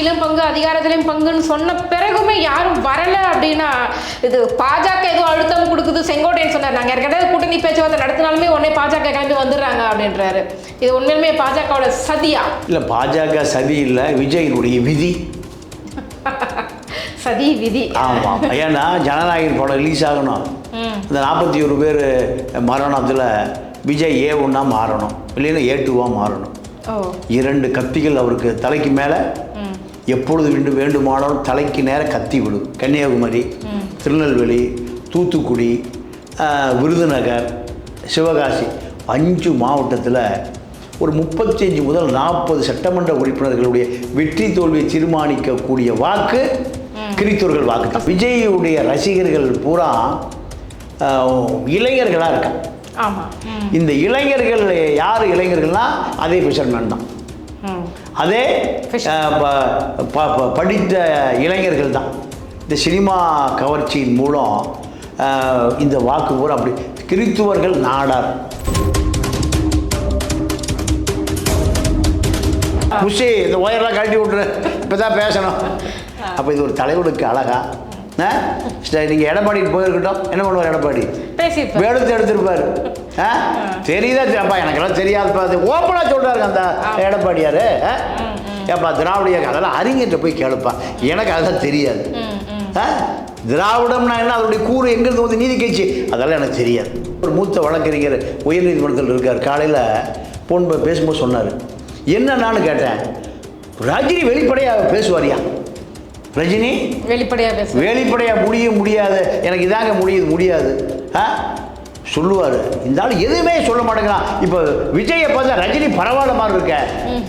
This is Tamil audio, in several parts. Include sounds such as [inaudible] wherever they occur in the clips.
ஆட்சியிலும் பங்கு அதிகாரத்திலையும் பங்குன்னு சொன்ன பிறகுமே யாரும் வரல அப்படின்னா இது பாஜக ஏதோ அழுத்தம் கொடுக்குது செங்கோட்டையன் சொன்னார். நாங்க ஏற்கனவே கூட்டணி பேச்சுவார்த்தை நடத்தினாலுமே உடனே பாஜக கிளம்பி வந்துடுறாங்க அப்படின்றாரு. இது உண்மையிலுமே பாஜகவோட சதியா? இல்லை பாஜக சதி இல்லை விஜயினுடைய விதி. [laughs] சதி விதி. ஆமாம் ஏன்னா ஜனநாயகன் படம் ரிலீஸ் ஆகணும். இந்த நாற்பத்தி ஒரு பேர் மரணத்தில் விஜய் ஏ ஒன்றா மாறணும் இல்லைன்னா ஏ டூவாக மாறணும். இரண்டு கத்திகள் அவருக்கு தலைக்கு மேலே எப்பொழுது வேண்டும் வேண்டுமானாலும் தலைக்கு நேர கத்தி விடும் கன்னியாகுமரி திருநெல்வேலி தூத்துக்குடி விருதுநகர் சிவகாசி அஞ்சு மாவட்டத்தில் ஒரு முப்பத்தஞ்சு முதல் நாற்பது சட்டமன்ற உறுப்பினர்களுடைய வெற்றி தோல்வியை தீர்மானிக்கக்கூடிய வாக்கு கிறித்தோர்கள் வாக்கு தான் விஜயுடைய ரசிகர்கள் பூரா இளைஞர்களாக இருக்காங்க. இந்த இளைஞர்கள் யார் இளைஞர்கள்னா அதே ஃபிஷர்மேன் தான். அதே படித்த இளைஞர்கள் தான். இந்த சினிமா கவர்ச்சியின் மூலம் இந்த வாக்கு பூரா அப்படி கிறித்துவர்கள் நாடார். குஷி இந்த ஒயரெல்லாம் கழட்டி விட்ரு இப்போ தான் பேசணும். அப்போ இது ஒரு தலைவனுக்கு அழகா நீங்கள் எடப்பாடிட்டு போயிருக்கட்டும். என்ன பண்ணுவார் எடப்பாடி? எடுத்து எடுத்திருப்பாரு. ஆ? தெரியுதா? அப்பா எனக்கெல்லாம் தெரியாதுப்பா அது ஓப்பனாக சொல்கிறாருங்க அந்த எடப்பாடியார். ஏப்பா திராவிட இயக்கம் அதெல்லாம் அறிஞர்கிட்ட போய் கேளுப்பா. எனக்கு அதெல்லாம் தெரியாது. ஆ? திராவிடம்னா என்ன? அதனுடைய கூறு எங்கேருந்து வந்து நீதி கட்சி அதெல்லாம் எனக்கு தெரியாது. ஒரு மூத்த வழக்கறிஞர் உயர்நீதிமன்றத்தில் இருக்கார். காலையில் போன் பேசும்போது சொன்னார். என்னன்னான்னு கேட்டேன். ரஜினி வெளிப்படையாக பேசுவாரியா? ரஜினி? வெளிப்படையா பேச. வெளிப்படையாக முடிய முடியாது. எனக்கு இதாங்க முடியுது முடியாது. ஆ? சொல்லுவார். இந்த ஆள் எதுவுமே சொல்ல மாட்டேங்கிறான். இப்போ விஜயை பார்த்தா ரஜினி பரவாயில்ல மாதிரி இருக்க.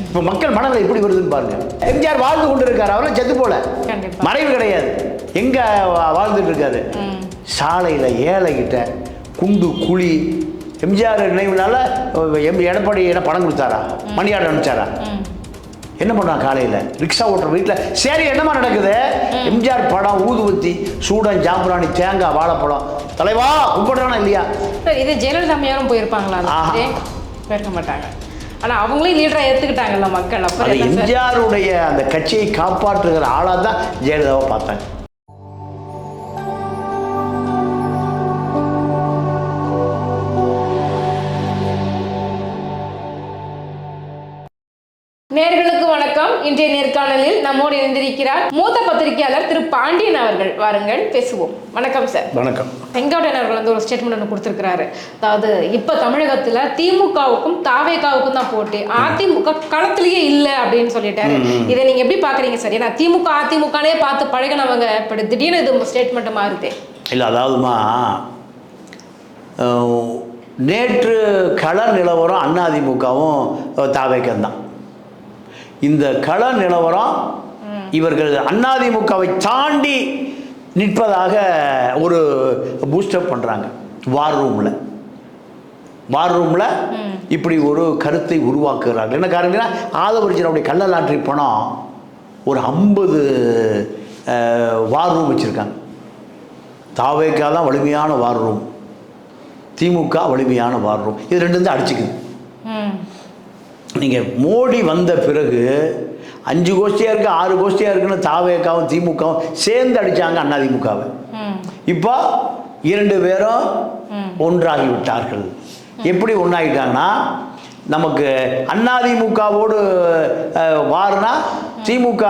இப்போ மக்கள் மனதில் எப்படி வருதுன்னு பாருங்க. எம்ஜிஆர் வாழ்ந்து கொண்டு இருக்காரு அவரெல்லாம் செத்து போல. மறைவு கிடையாது. எங்க வாழ்ந்துட்டு இருக்காரு? சாலையில் ஏழைகிட்ட குண்டு குழி. எம்ஜிஆர் நினைவுனால எம் எடப்பாடி என்ன பணம் கொடுத்தாரா? மணி ஆர்டர் அனுப்பிச்சாரா? என்ன பண்ணுறான் காலையில்? ரிக்ஷா ஓட்டுற வீட்டில் சரி என்னமா நடக்குது? எம்ஜிஆர் படம் ஊதுவத்தி சூடன் ஜாம்பராணி தேங்காய் வாழைப்பழம். தலைவா கும்பிடுறானா இல்லையா? இது ஜெயலலிதா அம்மையாரும் போயிருப்பாங்களா? போயிருக்க மாட்டாங்க. ஆனா அவங்களே லீடரா ஏத்துக்கிட்டாங்கல்ல மக்கள். அப்புறம் எம்ஜிஆருடைய அந்த கட்சியை காப்பாற்றுகிற ஆளாக தான் ஜெயலலிதாவை பார்த்தாங்க. இன்றைய நேர்காணலில் நம்மோடு இணைந்திருக்கிறார் மூத்த பத்திரிகையாளர் திரு பாண்டியன் அவர்கள். வாருங்கள் பேசுவோம். வணக்கம் சார். வணக்கம். செங்கோட்டையன் அவர்கள் வந்து ஒரு ஸ்டேட்மெண்ட் ஒன்று கொடுத்துருக்கிறாரு. அதாவது இப்போ தமிழகத்தில் திமுகவுக்கும் தாவேகாவுக்கும் தான் போட்டி. அதிமுக களத்திலேயே இல்லை அப்படின்னு சொல்லிட்டாரு. இதை நீங்க எப்படி பாக்குறீங்க சார்? ஏன்னா திமுக அதிமுகனே பார்த்து பழகினவங்க இப்படி திடீர்னு இது ஸ்டேட்மெண்ட் மாறுதே இல்லை அதாவதுமா நேற்று கள நிலவரம் அதிமுகவும் தாவேக்கம் தான் இந்த கள நிலவரம் இவர்கள் அதிமுகவை தாண்டி நிற்பதாக ஒரு பூஸ்டப் பண்ணுறாங்க வார் ரூமில் வார் ரூமில் இப்படி ஒரு கருத்தை உருவாக்குகிறார்கள். என்ன காரணம்னா ஆதவரிஜனுடைய கள்ள லாட்ரி பணம் ஒரு ஐம்பது வார் ரூம் வச்சுருக்காங்க. தாவேக்கா தான் வலிமையான வார் ரூம் திமுக வலிமையான வார் ரூம் இது ரெண்டு தான் அடிச்சுக்குது. நீங்கள் மோடி வந்த பிறகு அஞ்சு கோஷ்டியாக இருக்குது ஆறு கோஷ்டியாக இருக்குன்னு தாவேக்காவும் திமுகவும் சேர்ந்து அடித்தாங்க அதிமுகவை ம். இப்போ இரண்டு பேரும் ஒன்றாகி விட்டார்கள் எப்படி ஒன்றாகிட்டாங்கன்னா நமக்கு அதிமுகவோடு வாருனா திமுக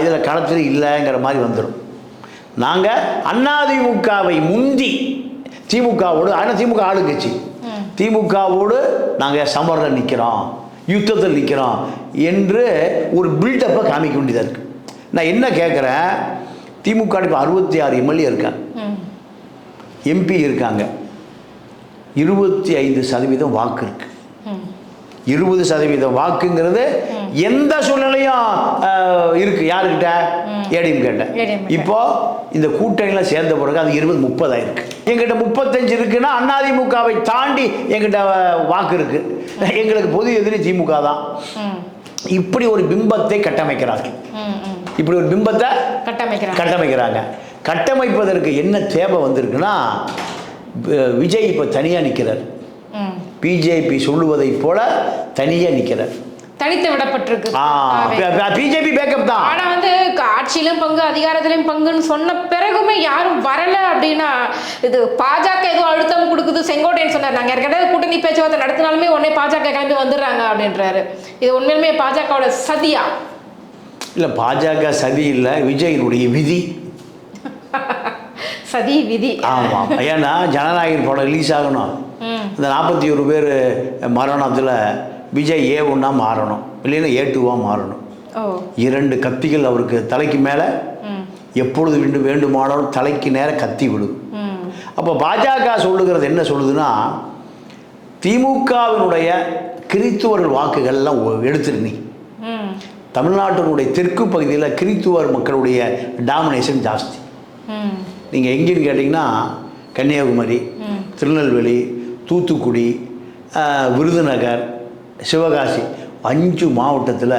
இதில் களத்தில் இல்லைங்கிற மாதிரி வந்துடும் நாங்கள் அதிமுகவை முந்தி திமுகவோடு ஆனால் திமுக ஆளுங்கட்சி. திமுகவோடு நாங்கள் சமரில் நிற்கிறோம் யுத்தத்தில் நிற்கிறோம் என்று ஒரு பில்டப்பை காமிக்க வேண்டியதாக இருக்குது நான் என்ன கேட்குறேன் திமுக இப்போ அறுபத்தி ஆறு எம்எல்ஏ இருக்காங்க. எம்பி இருக்காங்க. இருபத்தி ஐந்து சதவீதம் வாக்கு இருக்கு. ம் இருபது சதவீதம் வாக்குங்கிறது எந்த சூழ்நிலையும் இருக்கு? யாருக்கிட்ட? ஏடிஎம் கேட்ட. இப்போ இந்த கூட்டணியில் சேர்ந்த பிறகு அது இருபது முப்பதாக இருக்கு எங்கிட்ட முப்பத்தஞ்சு இருக்குன்னா அதிமுகவை தாண்டி எங்கிட்ட வாக்கு இருக்கு. எங்களுக்கு பொது எதிரி திமுக தான். இப்படி ஒரு பிம்பத்தை கட்டமைக்கிறார்கள். ம் இப்படி ஒரு பிம்பத்தை கட்டமைக்கிறாங்க. கட்டமைக்கிறாங்க. கட்டமைப்பதற்கு என்ன தேவை வந்திருக்குன்னா விஜய் இப்போ தனியாக நிற்கிறார் பிஜேபி சொல்லுவதைப் போல தனியாக நிற்கிறார் தனித்து விடப்பட்டிருக்கு. பிஜேபி பேக்கப் தான். ஆனா வந்து ஆட்சியிலும் பங்கு அதிகாரத்திலும் பங்குன்னு சொன்ன பிறகுமே யாரும் வரல அப்படின்னா இது பாஜக ஏதோ அழுத்தம் கொடுக்குது செங்கோட்டையன் சொன்னார். நாங்க ஏற்கனவே கூட்டணி பேச்சுவார்த்தை நடத்தினாலுமே உடனே பாஜக கிளம்பி வந்துடுறாங்க அப்படின்றாரு. இது உண்மையிலுமே பாஜகவோட சதியா? இல்லை பாஜக சதி இல்லை விஜயினுடைய விதி. சதி விதி. ஆமாம் ஏன்னா ஜனநாயகன் படம் ரிலீஸ் ஆகணும். இந்த நாற்பத்தி ஒரு பேர் மரணத்தில் விஜய் ஏ ஒன்றா மாறணும். இல்லைன்னா ஏ டூவாக மாறணும். இரண்டு கத்திகள் அவருக்கு தலைக்கு மேலே. எப்பொழுது வேண்டும் வேண்டுமானாலும் தலைக்கு நேர கத்தி விடும். அப்போ பாஜக சொல்லுகிறது என்ன சொல்லுதுன்னா திமுகவினுடைய கிறித்துவர்கள் வாக்குகள்லாம் ஒ- எடுத்துரு நீ. ம். தமிழ்நாட்டினுடைய தெற்கு பகுதியில் கிறித்துவர் மக்களுடைய டாமினேஷன் ஜாஸ்தி. நீங்கள் எங்கேன்னு கேட்டிங்கன்னா கன்னியாகுமரி. திருநெல்வேலி தூத்துக்குடி விருதுநகர் சிவகாசி அஞ்சு மாவட்டத்தில்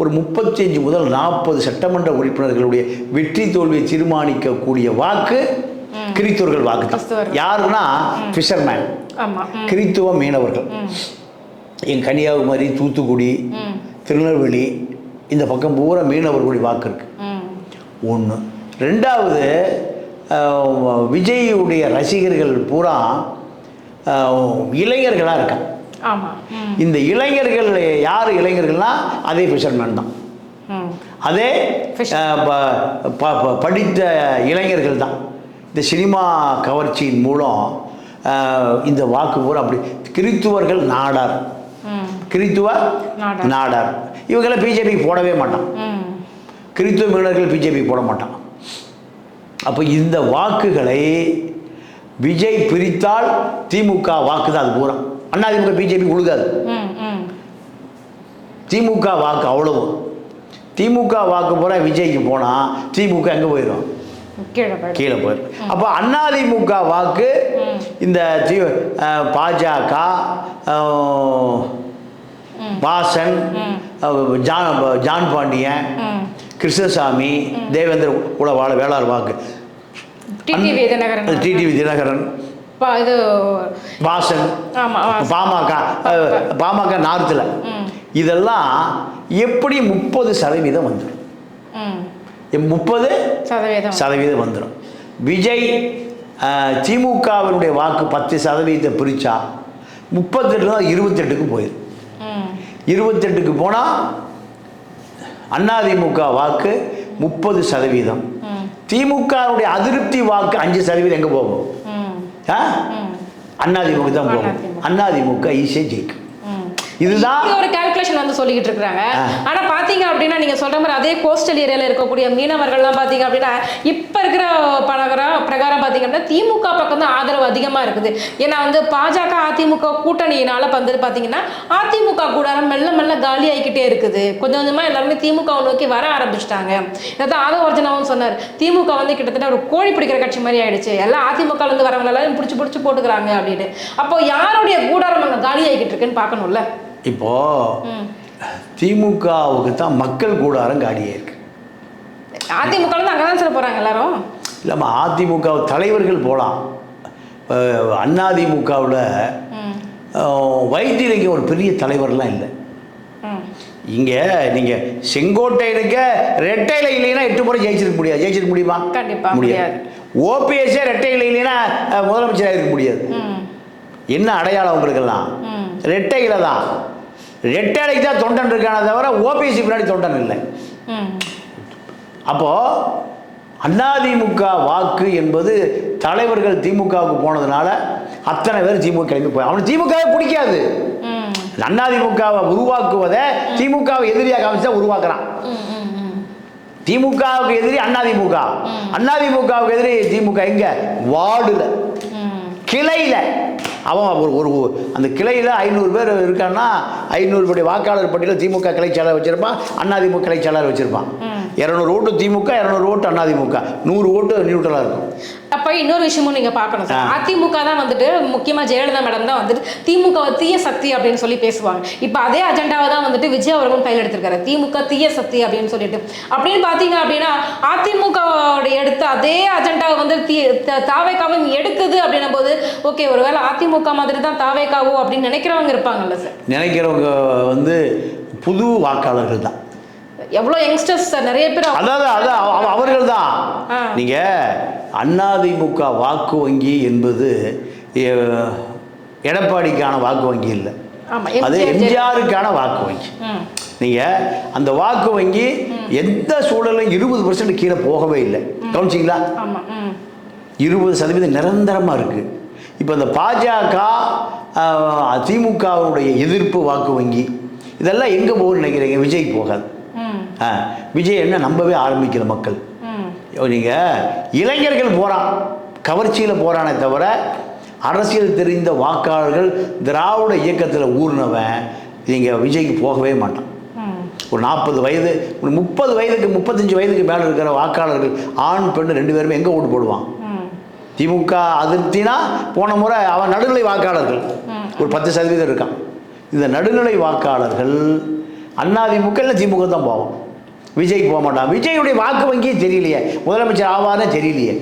ஒரு முப்பத்தஞ்சு முதல் நாற்பது சட்டமன்ற உறுப்பினர்களுடைய வெற்றி தோல்வியை தீர்மானிக்கக்கூடிய வாக்கு கிறித்துவர்கள் வாக்கு. யாருன்னா ஃபிஷர்மேன் கிறித்துவ மீனவர்கள். என் கன்னியாகுமரி தூத்துக்குடி திருநெல்வேலி இந்த பக்கம் பூரா மீனவர்களுடைய வாக்கு இருக்குது ஒன்று ரெண்டாவது விஜயுடைய ரசிகர்கள் பூரா இளைஞர்களாக இருக்காங்க. இந்த இளைஞர்கள் யார் இளைஞர்கள்னா அதே ஃபிஷர்மேன் தான். அதே படித்த இளைஞர்கள் தான். இந்த சினிமா கவர்ச்சியின் மூலம் இந்த வாக்கு பூரா அப்படி கிறித்துவர்கள் நாடார். கிறித்துவ நாடார். இவங்கெல்லாம் பிஜேபிக்கு போடவே மாட்டான். கிறித்துவ மீனவர்கள் பிஜேபி போட மாட்டான். அப்போ இந்த வாக்குகளை விஜய் பிரித்தால் திமுக வாக்கு தான் அது பூரா. அதிமுக பிஜேபி கொடுக்காது திமுக வாக்கு அவ்வளவு. திமுக வாக்கு பூரா விஜய்க்கு போனால் திமுக எங்கே போயிடும் கீழே போயிடு கீழே போயிடும் அப்போ அதிமுக வாக்கு இந்த தி பாஜக வாசன் ஜான் ஜான் பாண்டியன் கிருஷ்ணசாமி தேவேந்திர உளவாள வேளார் வாக்கு. டிடிவி தினகரன். டிடிவி தினகரன். இது வாசன். பாமக பாமக நார்த்தில். இதெல்லாம் எப்படி முப்பது சதவீதம் வந்துடும் முப்பது சதவீதம். சதவீதம் வந்துடும் விஜய் திமுகவினுடைய வாக்கு பத்து சதவீதத்தை பிரித்தா முப்பத்தெட்டு தான் இருபத்தெட்டுக்கு போயிடும் இருபத்தெட்டுக்கு போனால் அதிமுக வாக்கு முப்பது சதவீதம். திமுகவுடைய அதிருப்தி வாக்கு அஞ்சு சதவீதம் எங்கே போகும்? அதிமுக தான் போகும். அதிமுக. ஈஸியாக ஜெயிக்கும். இதுதான் ஒரு கால்குலேஷன் வந்து சொல்லிக்கிட்டு இருக்காங்க. ஆனா பாத்தீங்க அப்படின்னா நீங்க சொல்ற மாதிரி அதே கோஸ்டல் ஏரியால இருக்கக்கூடிய மீனவர்கள்லாம் பாத்தீங்க அப்படின்னா இப்ப இருக்கிற பிரகாரம் பிரகாரம் பாத்தீங்க அப்படின்னா திமுக பக்கம் தான் ஆதரவு அதிகமா இருக்குது. ஏன்னா வந்து பாஜக அதிமுக கூட்டணியினால வந்து பாத்தீங்கன்னா அதிமுக கூடாரம் மெல்ல மெல்ல காலி ஆகிக்கிட்டே இருக்குது. கொஞ்சம் கொஞ்சமா எல்லாருமே திமுக நோக்கி வர ஆரம்பிச்சிட்டாங்க. இதான் ஆதவ ஒரிஜினாவும் சொன்னார். திமுக வந்து கிட்டத்தட்ட ஒரு கோழி பிடிக்கிற கட்சி மாதிரி ஆயிடுச்சு. எல்லாம் அதிமுக இருந்து வரவங்க எல்லாரும் பிடிச்சி பிடிச்சி போட்டுக்கிறாங்க அப்படின்னு. அப்போ யாருடைய கூடாரம் அங்க காலி ஆகிக்கிட்டு இருக்குன்னு பார்க்கணும்ல? இப்போ ம். திமுகவுக்கு தான் மக்கள் கூடாரம் காலியாக இருக்கு. அதிமுக இருந்து அங்கதான் சார் போறாங்க எல்லாரும். இல்லாமல் அதிமுக தலைவர்கள் போகலாம் அதிமுகவில் வைத்தியலிங்கம் ஒரு பெரிய தலைவர்லாம் இல்லை. இங்கே நீங்கள் செங்கோட்டையனுக்கு ரெட்டையில் இல்லைன்னா எட்டு முறை ஜெயிச்சிருக்க முடியாது. ஜெயிச்சிருக்க முடியுமா? கண்டிப்பா முடியாது. ஓபிஎஸ்ஸே ரெட்டையில் இல்லைன்னா முதலமைச்சராக இருக்க முடியாது. என்ன அடையாளம் உங்களுக்கெல்லாம்? ம். ரெட்டையில தான் ரெட்டைலைக்கு தான் தொண்டன் இருக்கானே தவிர ஓபிஎஸ்சி பின்னாடி தொண்டன் இல்லை. அப்போது அதிமுக வாக்கு என்பது தலைவர்கள் திமுகவுக்கு போனதுனால அத்தனை பேர் திமுக கிளம்பி போய் அவனுக்கு திமுகவே பிடிக்காது. ம். அதிமுகவை உருவாக்குவதை திமுகவை எதிரியாக காமிச்சு உருவாக்குறான். திமுகவுக்கு எதிரி அதிமுக அதிமுகவுக்கு எதிரி திமுக எங்க? வார்டுல. கிளையில். அவன் ஒரு ஒரு அந்த கிளையில் ஐநூறு பேர் இருக்கான்னா ஐநூறு படி வாக்காளர் பட்டியலில் திமுக கிளை செயலர் வச்சுருப்பான் அதிமுக கிளை செயலர் வச்சுருப்பான் இரநூறு ஓட்டு திமுக இரநூறு ஓட்டு அதிமுக நூறு ஓட்டு நியூட்ரலாக இருக்கும். அப்ப இன்னொரு விஷயமும் நீங்க பார்க்கணும் சார். அதிமுக தான் வந்துட்டு முக்கியமா ஜெயலலிதா மேடம் தான் வந்துட்டு திமுக தீய சக்தி அப்படின்னு சொல்லி பேசுவாங்க. இப்ப அதே அஜெண்டாவை தான் வந்துட்டு விஜய் அவர்களும் கையில் எடுத்திருக்காரு திமுக தீய சக்தி அப்படின்னு சொல்லிட்டு. அப்படின்னு பாத்தீங்க அப்படின்னா அதிமுக எடுத்த அதே அஜெண்டாவை வந்து தாவேக்காவும் எடுக்குது அப்படின்னும் போது ஓகே ஒருவேளை அதிமுக மாதிரி தான் தாவேக்காவோ அப்படின்னு நினைக்கிறவங்க இருப்பாங்கல்ல சார். நினைக்கிறவங்க வந்து புது வாக்காளர்கள் தான். எவ்வளோ யங்ஸ்டர்ஸ் நிறைய பேர் அதாவது அதான் அவர்கள் தான் ஆ. நீங்க அதிமுக வாக்கு வங்கி என்பது எடப்பாடிக்கான வாக்கு வங்கி இல்லை. அது எம்ஜிஆருக்கான வாக்கு வங்கி. ம். நீங்க அந்த வாக்கு வங்கி எந்த சூழலும் இருபது பர்சன்ட் கீழே போகவே இல்லை. கவனிச்சிங்களா? இருபது சதவீதம் நிரந்தரமாக இருக்குது இப்போ இந்த பாஜக திமுகவுடைய எதிர்ப்பு வாக்கு வங்கி இதெல்லாம் எங்கே போகும்னு நினைக்கிறீங்க? விஜய் போகாது. விஜய் என்ன நம்பவே ஆரம்பிக்கிற மக்கள். நீங்கள் இளைஞர்கள் போகிறான் கவர்ச்சியில் போகிறானே தவிர அரசியல் தெரிந்த வாக்காளர்கள் திராவிட இயக்கத்தில் ஊர்னவன் நீங்கள் விஜய்க்கு போகவே மாட்டான். ஒரு நாற்பது வயது ஒரு முப்பது வயதுக்கு முப்பத்தஞ்சு வயதுக்கு மேலே இருக்கிற வாக்காளர்கள் ஆண் பெண் ரெண்டு பேருமே எங்கே ஓட்டு போடுவான்? திமுக அதிருப்தினா போன முறை அவன் நடுநிலை வாக்காளர்கள். ஒரு பத்து சதவீதம் இருக்கான். இந்த நடுநிலை வாக்காளர்கள் அதிமுக இல்லை திமுக தான் போவோம். விஜய்க்கு போக மாட்டான். விஜயுடைய வாக்கு வங்கியே தெரியலையே. முதலமைச்சர் ஆவாரே தெரியலையே.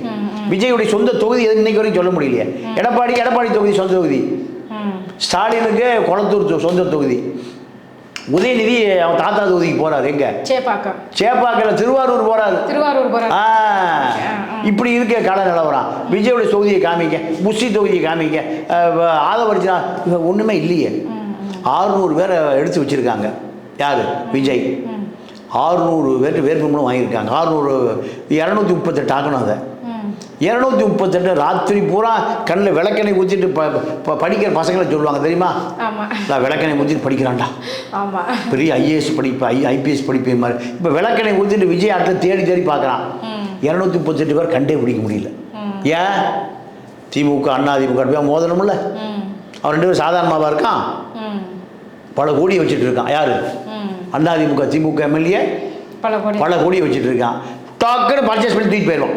விஜயுடைய சொந்த தொகுதி எது இன்னைக்கு வரைக்கும் சொல்ல முடியலையே. எடப்பாடி எடப்பாடி தொகுதி சொந்த தொகுதி. ஸ்டாலினுக்கு குளத்தூர் சொந்த தொகுதி. உதயநிதி அவன் தாத்தா தொகுதிக்கு போறாரு. எங்க? சேப்பாக்கம். சேப்பாக்கில் திருவாரூர் போறாரு. திருவாரூர் போகிறார் ஆ, இப்படி இருக்க கால நிலவரம். விஜயோட தொகுதியை காமிக்க புஷி தொகுதியை காமிக்க ஆதவரிச்சனா ஒன்றுமே இல்லையே. ஆறுநூறு பேரை எடுத்து வச்சிருக்காங்க. யார்? விஜய். ஆறுநூறு பேர்ட்டு வேட்புமனு வாங்கியிருக்காங்க. ஆறுநூறு இரநூத்தி முப்பத்தெட்டு ஆக்கணும் அதை. இரநூத்தி முப்பத்தெட்டு ராத்திரி பூரா கண்ணில் விளக்கெண்ணெய் ஊற்றிட்டு ப படிக்கிற பசங்களை சொல்லுவாங்க தெரியுமா? நான் விளக்கெண்ணெய் ஊற்றிட்டு படிக்கிறான்டா. பெரிய ஐஏஎஸ் படிப்பு ஐ ஐபிஎஸ் படிப்பு மாதிரி. இப்போ விளக்கணை ஊற்றிட்டு விஜய் ஆட்டில் தேடி தேடி பார்க்குறான். இரநூத்தி முப்பத்தெட்டு பேர் கண்டே பிடிக்க முடியல. ஏன்? திமுக அண்ணா திமுக மோதணும்ல. அவன் ரெண்டு பேரும் சாதாரணமாக இருக்கான்? பல கோடியை வச்சுட்டு இருக்கான். யார்? அண்ணா திமுக எம்எல்ஏ பல கோடி. பல கோடியை வச்சுட்டு இருக்கான் டக்குன்னு பர்ச்சேஸ் பண்ணி தூக்கிட்டு போயிடுவான்.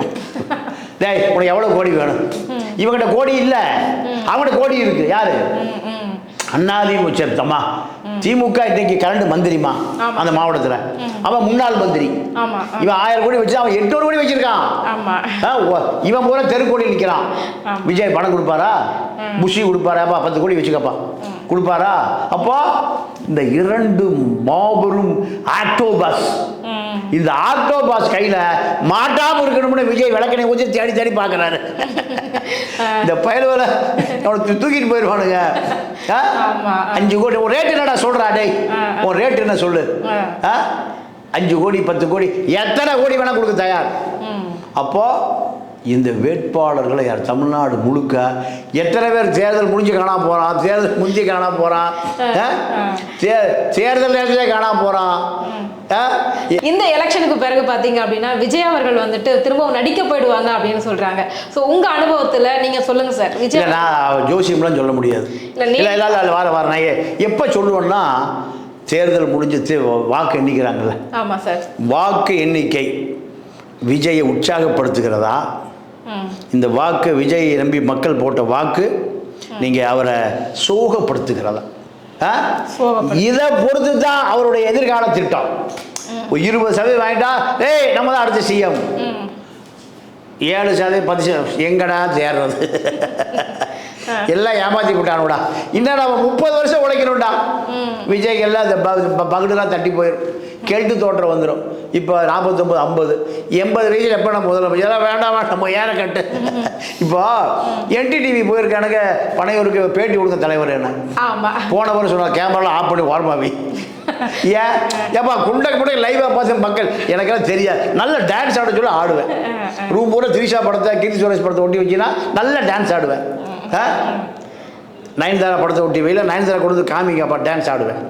டேய் உனக்கு எவ்வளோ கோடி வேணும்? இவங்கிட்ட கோடி இல்லை. அவங்ககிட்ட கோடி இருக்கு. யாரு? அண்ணாதிமுக சரி, தம்மா திமுக இன்னைக்கு கரண்ட் மந்திரிமா. அந்த மாவட்டத்தில். அவன் முன்னாள் மந்திரி. இவன் ஆயிரம் கோடி வச்சு அவன் எட்நூறு கோடி வச்சிருக்கான். இவன் பூரா தெருக்கோடி நிற்கிறான். விஜய் பணம் கொடுப்பாரா? புஷி கொடுப்பாராப்பா பத்து கோடி வச்சுக்கப்பா. கொடுப்பாரா? அப்போ இந்த இரண்டு மாபெரும் ஆக்டோ பஸ் ம். இந்த ஆக்டோ பாஸ் கையில் மாட்டாம இருக்கணும்னு விஜய் விளக்கணை ஊற்றி தேடி தேடி பார்க்குறாரு. இந்த பயலுவில் அவனை தூக்கிட்டு போயிடுவானுங்க. அஞ்சு கோடி உன் ரேட் என்னடா சொல்றா டேய். உன் ரேட் என்ன சொல்லு? அஞ்சு கோடி பத்து கோடி எத்தனை கோடி வேணா கொடுக்க தயார். ம். அப்போ இந்த வேட்பாளர்களை யார்? தமிழ்நாடு முழுக்க எத்தனை பேர் தேர்தல் முடிஞ்சு காணாம போகிறான் தேர்தல் முடிஞ்சு காணாம போகிறான் தேர்தல் நேரத்திலே காணாம போகிறான் இந்த எலெக்ஷனுக்கு பிறகு பாத்தீங்க அப்படின்னா விஜய் அவர்கள் வந்துட்டு திரும்பவும் நடிக்க போயிடுவாங்க அப்படின்னு சொல்றாங்க. சோ உங்க அனுபவத்துல நீங்க சொல்லுங்க சார். விஜய் நான் ஜோசியம்லாம் சொல்ல முடியாது. இல்ல, இல்லை இல்லை வர வர நான் எப்போ சொல்லுவேன்னா தேர்தல் முடிஞ்சு வாக்கு எண்ணிக்கிறாங்கல்ல. ஆமா சார். வாக்கு எண்ணிக்கை விஜயை உற்சாகப்படுத்துகிறதா? இந்த வாக்கு விஜய் நம்பி மக்கள் போட்ட வாக்கு நீங்கள் அவரை சோகப்படுத்துகிறதா. இதை பொறுத்து தான் அவருடைய எதிர்கால திட்டம். இருபது சதவீதம் வாங்கிட்டா ஏய் நம்ம தான் அடுத்த சிஎம் ம் ஏழு சதவீதம் பத்து சதவீதம் எங்கடா தேர்றது? எல்லாம் ஏமாத்தி விட்டானுடா இன்னும் நம்ம முப்பது வருஷம் உழைக்கணும்டா. விஜய்க்கு எல்லாம் பகுடுலாம் தட்டி போயிடும் கெல்ட்டு தோற்றம் வந்துடும் இப்போ நாற்பத்தொம்பது ஐம்பது. எண்பது வயசில் எப்போ நம்ம முதலமைச்சர் எல்லாம் வேண்டாம் நம்ம ஏற கட்டு. இப்போ என்டிடிவி போயிருக்கானுங்க பனையூருக்கு பேட்டி கொடுத்த தலைவர் என்ன? ஆமா. போனவர் சொன்னார் கேமராலாம் ஆஃப் பண்ணி ஓரமாவி ஏன்? ஏப்பா குண்டக்கு முடக்கு லைவாக பார்த்து மக்கள் எனக்கெல்லாம் தெரியாது. நல்ல டான்ஸ் ஆட சொல்லி ஆடுவேன். ரூம் பூரா திரிஷா படத்தை கீர்த்தி சுரேஷ் படத்தை ஒட்டி வச்சுன்னா நல்ல டான்ஸ் ஆடுவேன்? நயன்தாரா படத்தை ஒட்டி வைல நயன்தாரா கொண்டு வந்து டான்ஸ் ஆடுவேன்.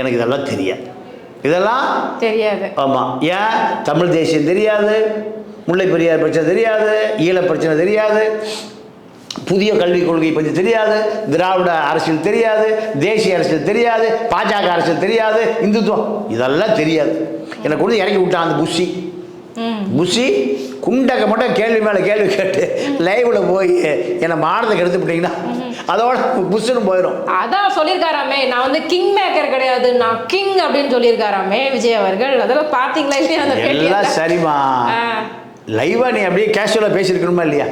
எனக்கு இதெல்லாம் தெரியாது. இதெல்லாம் தெரியாது. ஆமாம் ஏன்? தமிழ் தேசியம் தெரியாது. முல்லை பெரியார் பிரச்சனை தெரியாது. ஈழ பிரச்சனை தெரியாது. புதிய கல்விக் கொள்கை பற்றி தெரியாது. திராவிட அரசியல் தெரியாது. தேசிய அரசியல் தெரியாது. பாஜக அரசியல் தெரியாது. இந்துத்துவம். இதெல்லாம் தெரியாது. எனக்கு கொண்டு இறக்கி விட்டான் அந்த புஷி. புஷி குண்டக்க மட்டும் கேள்வி மேலே கேள்வி கேட்டு லைவில் போய் என்னை மானத்தை கெடுத்து விட்டீங்கன்னா அதோட புஷ்ஷுன்னு போயிடும் அதான் சொல்லியிருக்காராமே நான் வந்து கிங் மேக்கர் கிடையாது நான் கிங் அப்படின்னு சொல்லியிருக்காராமே விஜய் அவர்கள். அதெல்லாம் பாத்தீங்களா இல்லையா அந்த? எல்லாம் சரிம்மா. ஆ. லைவா நீ அப்படியே கேஷுவலாக பேசியிருக்கணுமா இல்லையா.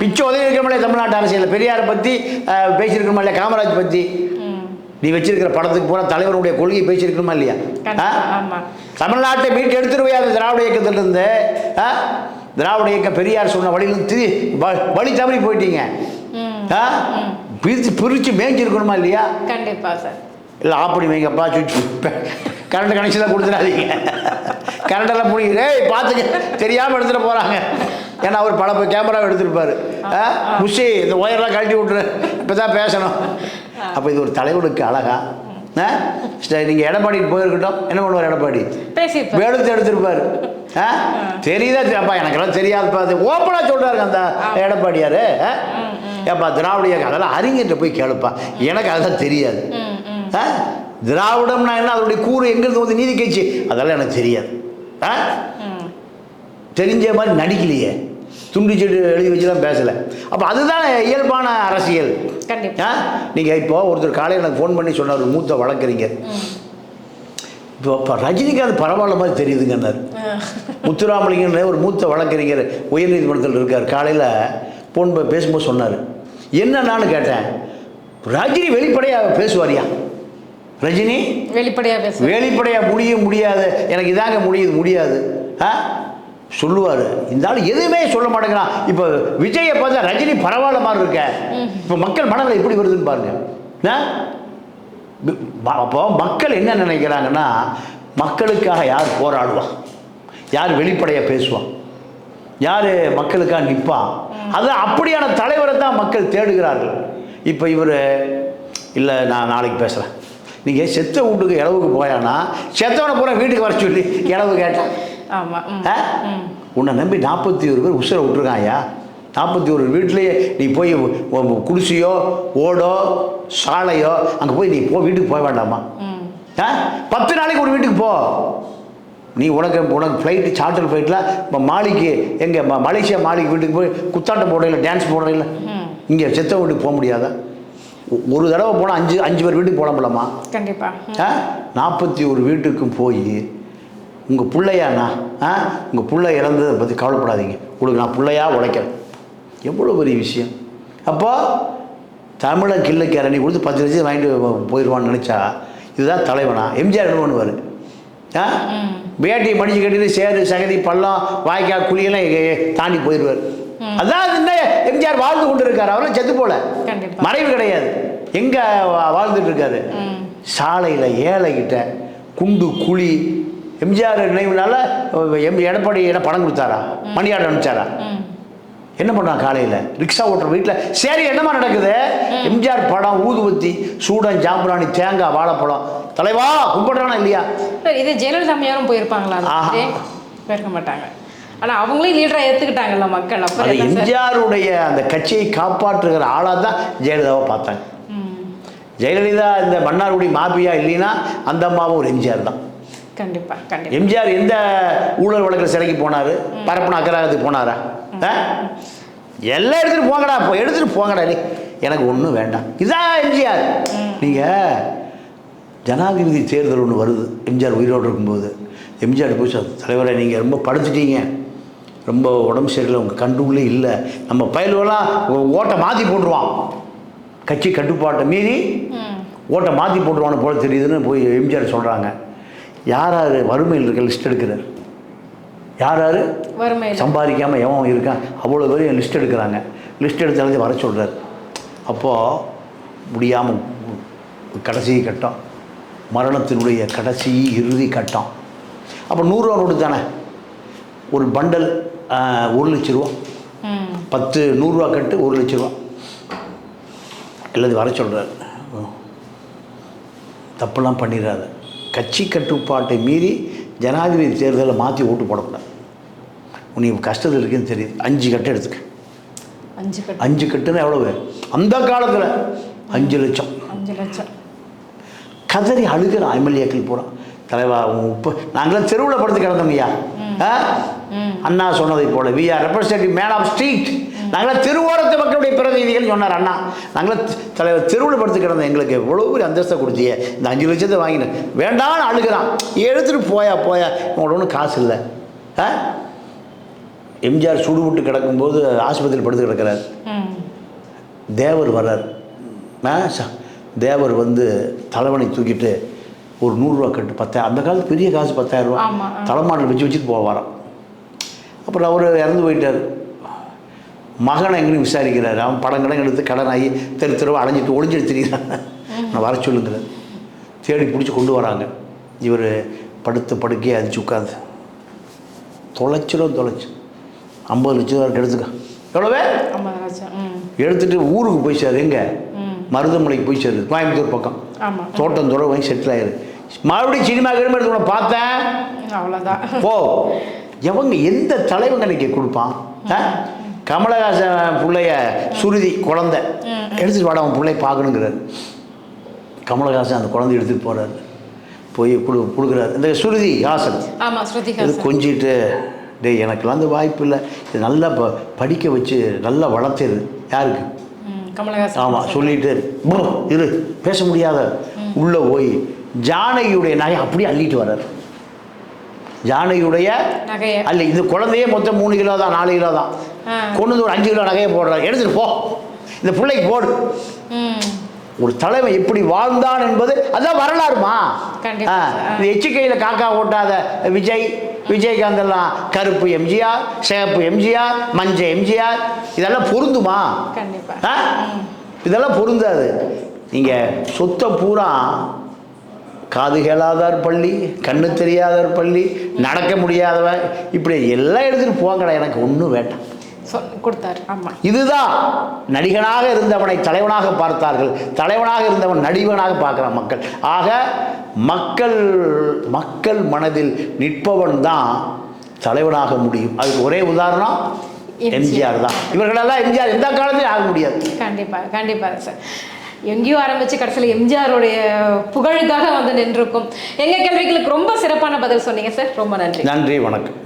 பிச்சை உதவி இருக்கணுமா தமிழ்நாட்டு அரசியல். பெரியாரை பற்றி பேசியிருக்கணுமா இல்லையா? காமராஜ் பற்றி நீ வச்சிருக்கிற படத்துக்கு பூரா தலைவருடைய கொள்கையை பேசியிருக்கணுமா இல்லையா? தமிழ்நாட்டை மீட்டு எடுத்துருவையா அந்த திராவிட இயக்கத்திலிருந்து? ஆ? திராவிட இயக்கம் பெரியார் சொன்ன வழியிலிருந்து திரி வழி தவறி போயிட்டீங்க. ஆ? பிரித்து பிரித்து மேய்ஞ்சிருக்கணுமா இல்லையா? கண்டிப்பா சார். இல்லை ஆப்படி வைங்கப்பா சுவிட்ச் கரண்ட் கனெக்ஷன் கொடுத்துடாதீங்க. கரண்டெல்லாம் முடியுது ஏய் பார்த்துக்க தெரியாமல் எடுத்துகிட்டு போகிறாங்க ஏன்னா அவர் பல கேமரா எடுத்துருப்பாரு. முஷி இந்த ஒயர்லாம் கழட்டி விட்ரு இப்போ தான் பேசணும் அப்போ இது ஒரு தலைவனுக்கு அழகா ஆ சரி நீங்கள் எடப்பாடிக்கு போயிருக்கட்டும். என்ன பண்ணுவார் எடப்பாடி? வெளுத்து எடுத்திருப்பாரு. ஆ? தெரியுதா அப்பா எனக்கெல்லாம் தெரியாதுப்பா அது ஓப்பனாக சொல்கிறாருங்க அந்த எடப்பாடியார். ஏப்பா திராவிட அதெல்லாம் அறிஞர்கிட்ட போய் கேளுப்பா. எனக்கு அதெல்லாம் தெரியாது. ஆ? திராவிடம்னா என்ன? அதனுடைய கூறு எங்கிருந்து வந்து நீதி கட்சி? அதெல்லாம் எனக்கு தெரியாது. ஆ? தெரிஞ்ச மாதிரி நடிக்கலையே. துண்டு சீட்டு எழுதி வச்சுலாம் பேசலை. அப்போ அதுதான் இயல்பான அரசியல். கண்டிப்பா. ஆ? நீங்கள் இப்போ ஒருத்தர் காலையில் எனக்கு ஃபோன் பண்ணி சொன்னார் மூத்த வழக்கறிஞர் இப்போ ரஜினிகாந்த் பரவாயில்ல மாதிரி தெரியுதுங்கன்னார். முத்துராமலிங்கன்னு ஒரு மூத்த வழக்கறிஞர் உயர்நீதிமன்றத்தில் இருக்கார். காலையில் ஃபோன் பேசும்போது சொன்னார். என்னன்னான்னு கேட்டேன். ரஜினி வெளிப்படையாக பேசுவாரியா? ரஜினி? வெளிப்படையா பேச வெளிப்படையாக முடிய முடியாது. எனக்கு இதாங்க முடியுது முடியாது. ஆ? சொல்லுவார். இந்த ஆள் எதுவுமே சொல்ல மாட்டேங்கிறான். இப்போ விஜயை பார்த்தா ரஜினி பரவாயில்ல மாதிரி இருக்க. இப்போ மக்கள் மனதில் எப்படி வருதுன்னு பாருங்க. ஆ? அப்போ மக்கள் என்ன நினைக்கிறாங்கன்னா மக்களுக்காக யார் போராடுவான் யார் வெளிப்படையாக பேசுவான் யார் மக்களுக்காக நிற்பான் அது அப்படியான தலைவரை தான் மக்கள் தேடுகிறார்கள். இப்போ இவர் இல்லை நான் நாளைக்கு பேசுகிறேன் நீங்கள் செத்த வீட்டுக்கு இளவுக்கு போயானா செத்தவனை பூரா வீட்டுக்கு வர சொல்லி இளவு கேட்டான் உன்னை நம்பி நாற்பத்தி ஒரு பேர் உசுரை விட்டுருக்காயா நாற்பத்தி ஒரு வீட்லேயே நீ போய் குடிசையோ ஓடோ சாலையோ அங்கே போய் நீ போ வீட்டுக்கு போக வேண்டாமா? ம். ஆ? பத்து நாளைக்கு ஒரு வீட்டுக்கு போ. நீ உனக்கு உனக்கு ஃப்ளைட்டு சார்ட்டர் ஃப்ளைட்டில் இப்போ மாலிக்கு எங்கே மலேசியா மாலிக்கு வீட்டுக்கு போய் குத்தாட்டம் போடையில் டான்ஸ் போடையில் ம். இங்கே செத்த வீட்டுக்கு போக முடியாதா? ஒரு தடவை போனால் அஞ்சு அஞ்சு பேர் வீட்டுக்கு போகலாம்லம்மா கண்டிப்பா ம். ஆ? நாற்பத்தி ஒரு வீட்டுக்கும் போய் உங்கள் பிள்ளையாண்ணா ஆ? உங்கள் பிள்ளை இறந்ததை பற்றி கவலைப்படாதீங்க. உங்களுக்கு நான் பிள்ளையா உழைக்கிறேன். எவ்வளோ பெரிய விஷயம். அப்போ தமிழை கிள்ளைக்கு இறங்கி கொடுத்து பத்து லட்சம் வாங்கிட்டு போயிடுவான்னு நினச்சா இதுதான் தலைவனா? எம்ஜிஆர் என்ன பண்ணுவார்? ஆ? ம். வேட்டி மடிச்சு கட்டிட்டு சேரு சகதி பள்ளம் வாய்க்கால் குழியெல்லாம் தாண்டி போயிடுவார் அதான் இந்த எம்ஜிஆர் வாழ்ந்து கொண்டு இருக்காரு அவரெல்லாம் செத்து போல. மறைவு கிடையாது. எங்க வா- வாழ்ந்துட்டு இருக்காரு? சாலையில் ஏழைகிட்ட குண்டு குழி எம்ஜிஆர் நினைவுனால எம் எடப்பாடி என்ன பணம் கொடுத்தாரா? மணியாடு அனுப்பிச்சாரா? என்ன பண்ணான் காலையில்? ரிக்ஷா ஓட்டுற வீட்டில் சரி என்னமா நடக்குது? எம்ஜிஆர் படம் ஊதுபத்தி சூடன் ஜாம்பராணி தேங்காய் வாழைப்பழம். தலைவா கும்பிடுறானா இல்லையா? இது ஜெயலலிதா அம்மையாரும் போயிருப்பாங்களா? போயிருக்க மாட்டாங்க. ஆனா அவங்களே லீடரா ஏத்துக்கிட்டாங்கல்ல மக்கள். அப்புறம் எம்ஜிஆருடைய அந்த கட்சியை காப்பாற்றுகிற ஆளாக தான் ஜெயலலிதாவை பார்த்தாங்க. ஜெயலலிதா இந்த மன்னார்குடி மாபியா இல்லைன்னா அந்த அம்மாவும் ஒரு எம்ஜிஆர் தான். கண்டிப்பா கண்டிப்பா. எம்ஜிஆர் எந்த ஊழல் வழக்கில் சிறைக்கு போனார்? பரப்பன அக்கராகத்துக்கு போனாரா? எல்லாம் எடுத்துகிட்டு போங்கடா போ எடுத்துகிட்டு போங்கடா நீ. எனக்கு ஒன்றும் வேண்டாம். இதான் எம்ஜிஆர். நீங்கள் ஜனாதிபதி தேர்தல் ஒன்று வருது. எம்ஜிஆர் உயிரோடு இருக்கும்போது. எம்ஜிஆர் போய் தலைவரை நீங்கள் ரொம்ப படுத்துட்டீங்க. ரொம்ப உடம்பு சரியில்லை. உங்கள் கண்டுள்ளே இல்லை. நம்ம பயலுவெல்லாம் ஓட்டை மாற்றி போட்டுருவான். கட்சி கட்டுப்பாட்டை மீறி ஓட்டை மாற்றி போட்டுருவானு போல தெரியுதுன்னு போய் எம்ஜிஆர் சொல்கிறாங்க யார் யார் வறுமையில் இருக்க லிஸ்ட் எடுக்கிறார்? யார் யார் சம்பாதிக்காமல் எவன் இருக்கான்? அவ்வளோ பேரும் லிஸ்ட் எடுக்கிறாங்க. லிஸ்ட் எடுத்து எழுதி வர சொல்கிறார் அப்போது முடியாமல் கடைசி கட்டம். மரணத்தினுடைய கடைசி இறுதி கட்டம். அப்போ நூறுரூவா நோட்டு தானே? ஒரு பண்டல் ஒரு லட்ச ரூபா. பத்து நூறுரூவா கட்டு ஒரு லட்ச ரூபா. எல்லாத்தையும் வர சொல்கிறார் தப்பெல்லாம் பண்ணிடாத கட்சி கட்டுப்பாட்டை மீறி ஜனாதிபதி தேர்தலை மாற்றி ஓட்டு போடக்கூடாது. உனக்கு கஷ்டத்தில் இருக்குன்னு தெரியுது. அஞ்சு கட்டு எடுத்துக்க. அஞ்சு கட்டு. அஞ்சு கட்டுன்னா எவ்வளவு? அந்த காலத்தில் அஞ்சு லட்சம். அஞ்சு லட்சம். கதறி அழுகிறான் எம்எல்ஏக்கள் பூரா. தலைவா உப்பு. நாங்களாம் தெருவில் படுத்து கிடந்தோம் ஐயா. அண்ணா சொன்னதை போல. We are representative man of street நாங்களாம் தெருவோரத்து மக்களுடைய பிரதிநிதிகள் சொன்னார் அண்ணா நாங்களாம் தலைவர் தெருவில் படுத்து கிடந்தோம் எங்களுக்கு எவ்வளோ பெரிய அந்தஸ்தை கொடுத்தியே இந்த அஞ்சு லட்சத்தை வாங்கினேன் வேண்டாம்னு அழுகிறான். எடுத்துகிட்டு போயா போயா. உங்களோட ஒன்றும் காசு இல்லை. ஆ? எம்ஜிஆர் சுடுவிட்டு கிடக்கும்போது ஆஸ்பத்திரியில் படுத்து கிடக்கிறார். தேவர் வர்றார். தேவர் வந்து தலைவனை தூக்கிட்டு ஒரு நூறுரூவா கட்டு பத்தாயிரம் அந்த காலத்து பெரிய காசு ஆ. தலைமாட்டில் வச்சு வச்சுட்டு போவாராம். அப்புறம் அவர் இறந்து போயிட்டார். மகனை எங்கேயும் விசாரிக்கிறாரு. அவன் படம் கடன் எடுத்து கடன் ஆகி தெரு தெருவா அலைஞ்சிட்டு ஒளிஞ்சிட்டு திரியிறான் நான் வர சொல்லுங்கிறார். தேடி பிடிச்சி கொண்டு வராங்க. இவர் படுத்த படுக்கையை அடிச்சு உட்காந்து தொலைச்சிடும் தொலைச்சு ஐம்பது லட்சம் எடுத்துக்க. எவ்வளோவே? எடுத்துட்டு ஊருக்கு போய் சேரு. எங்கே? மருதமலைக்கு போய் சேரு. கோயம்புத்தூர் பக்கம். தோட்டம் தோட வாங்கி செட்டில் ஆயிரு. மறுபடியும் சினிமா கிளம்பி எடுத்து உன்னை பார்த்தேன். அவ்வளோதான் போ. எவங்க எந்த தலைவங்க இன்னைக்கு கொடுப்பான்? கமலஹாசன் பிள்ளைய சுருதி குழந்தை. எடுத்துட்டு வாடா அவன் பிள்ளைய பார்க்கணுங்கிறார். கமலஹாசன் அந்த குழந்தைய எடுத்துகிட்டு போகிறாரு போய் கொடு கொடுக்குறாரு. இந்த சுருதி ஹாசன். இது கொஞ்சிட்டு டேய் எனக்கெல்லாம் அந்த வாய்ப்பு இல்லை. இது நல்லா ப படிக்க வச்சு நல்லா வளர்த்துரு. யாருக்கு? கமலஹாசன். ஆமாம் சொல்லிட்டு இரு. பேச முடியாத உள்ளே போய். ஜானகியுடைய நகை அப்படியே அள்ளிட்டு வர்றாரு. ஜானகியுடைய அல்ல இது குழந்தையே மொத்தம் மூணு கிலோ தான் நாலு கிலோ தான். கொண்டு வந்து ஒரு அஞ்சு கிலோ நகையை போடுறாரு எடுத்துட்டு போ. இந்த பிள்ளைக்கு போடு. ஒரு தலைவன் எப்படி வாழ்ந்தான் என்பது அதான் வரலாறுமா? இந்த எச்சிக்கையில் காக்கா ஓட்டாத விஜய் விஜயகாந்த் எல்லாம் கருப்பு எம்ஜிஆர் சிகப்பு எம்ஜிஆர் மஞ்சள் எம்ஜிஆர் இதெல்லாம் பொருந்துமா? இதெல்லாம் பொருந்தாது. நீங்கள் சொத்தை பூரா காது கேளாதார் பள்ளி கண்ணு தெரியாதார் பள்ளி நடக்க முடியாதவன். இப்படி எல்லாம் எடுத்துகிட்டு போங்கடா எனக்கு ஒன்றும் வேண்டாம். சொல் கொடுத்தாரு ஆமா. இதுதான். நடிகனாக இருந்தவனை தலைவனாக பார்த்தார்கள். தலைவனாக இருந்தவன் நடிகனாக பார்க்குறான் மக்கள். ஆக மக்கள் மக்கள் மனதில் நிற்பவன் தான் தலைவனாக முடியும். அதுக்கு ஒரே உதாரணம் எம்ஜிஆர். தான். இவர்களெல்லாம் எம்ஜிஆர். எந்த காலத்திலும் ஆக முடியாது. கண்டிப்பா கண்டிப்பா சார். எங்கேயோ ஆரம்பிச்சு கடைசியில் எம்ஜிஆருடைய புகழுக்காக வந்து நின்றுருக்கும். எங்க கேள்விகளுக்கு ரொம்ப சிறப்பான பதில் சொன்னீங்க சார். ரொம்ப நன்றி. நன்றி வணக்கம்.